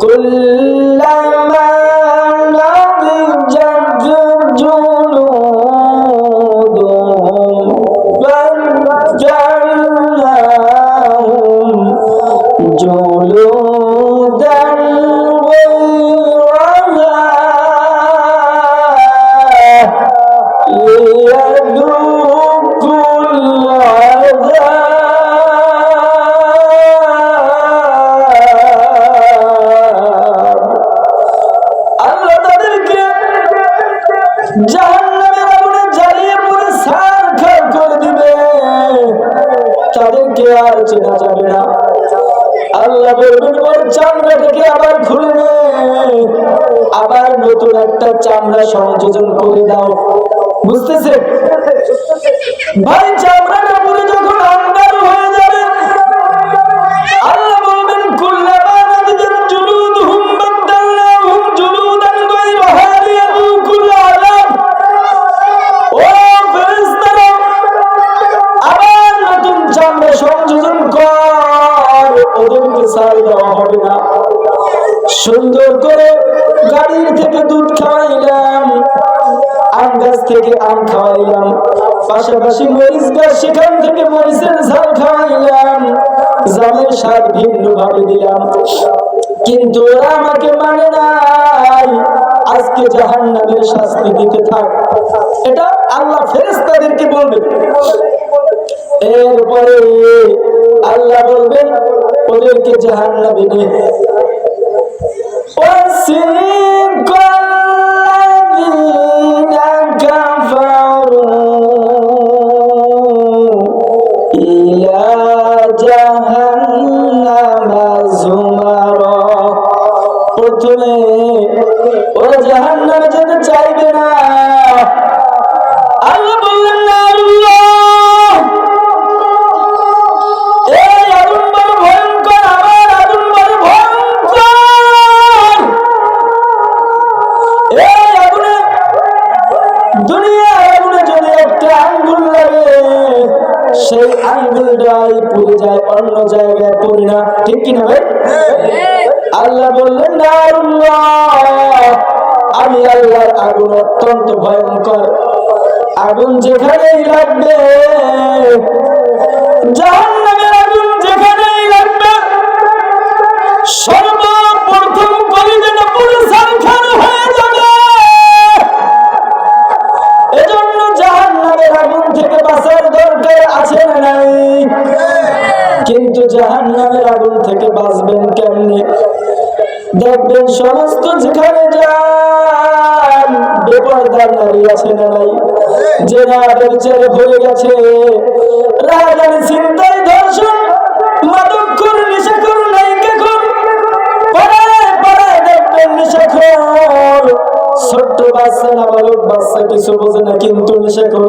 كلما نضجت جلودهم بدلناهم جلودا তাদেরকে আর চেনা যাবে না। আল্লাহ বলবেন ওর চামড়াটাকে আবার খুলে নে। আবার নতুন একটা চামড়া সংযোজন করে দাও। বুঝতেছে? ভাই চামড়াটা পুরো যখন ছাড় দেওয়া হবে না। সুন্দর করে গাড়ির থেকে দুধ খাওয়াইলাম। আম গাছ থেকে আম খাওয়াইলাম। পাশাপাশি মরিচ গাছ, সেখান থেকে মরিচের ঝাল খাওয়াইলাম। জামের স্বাদ ভিন্ন ভাবে দিলাম। কিন্তু ওরা আমাকে মানে নাই। আজকে জাহান নামের শাস্তি দিতে থাক। এটা আল্লাহ ফেরেস্তাদেরকে বলবে। এরপরে আল্লাহ বলবেন ওদেরকে জাহান নামে নিয়ে প্রথমে ওরা জাহান নামে যেতে চাইবে না। দুনিয়ার আগুনে যদি একটা সেই আঙ্গুলটাই পুড়ে যায়, অন্য জায়গায় পড়ে না। ঠিক কিনা ভাই? আল্লাহ বললেন না আমি আল্লাহর আগুন অত্যন্ত ভয়ঙ্কর। আগুন যেখানেই লাগবে থেকে বাঁচার দরকার আছে নাই? কিন্তু জাহান নামের আগুন থেকে বাঁচবেন কেমনি? দেখবেন সমস্ত যেখানে যান, বেপরদার নারী আছে নাই? যে না বেচারে ভরে গেছে। রাজার চিন্তায় ধর্ষণ ছোট্ট বাচ্চা নাবালক বাচ্চা কিছু বোঝে না কিন্তু নেশাখোর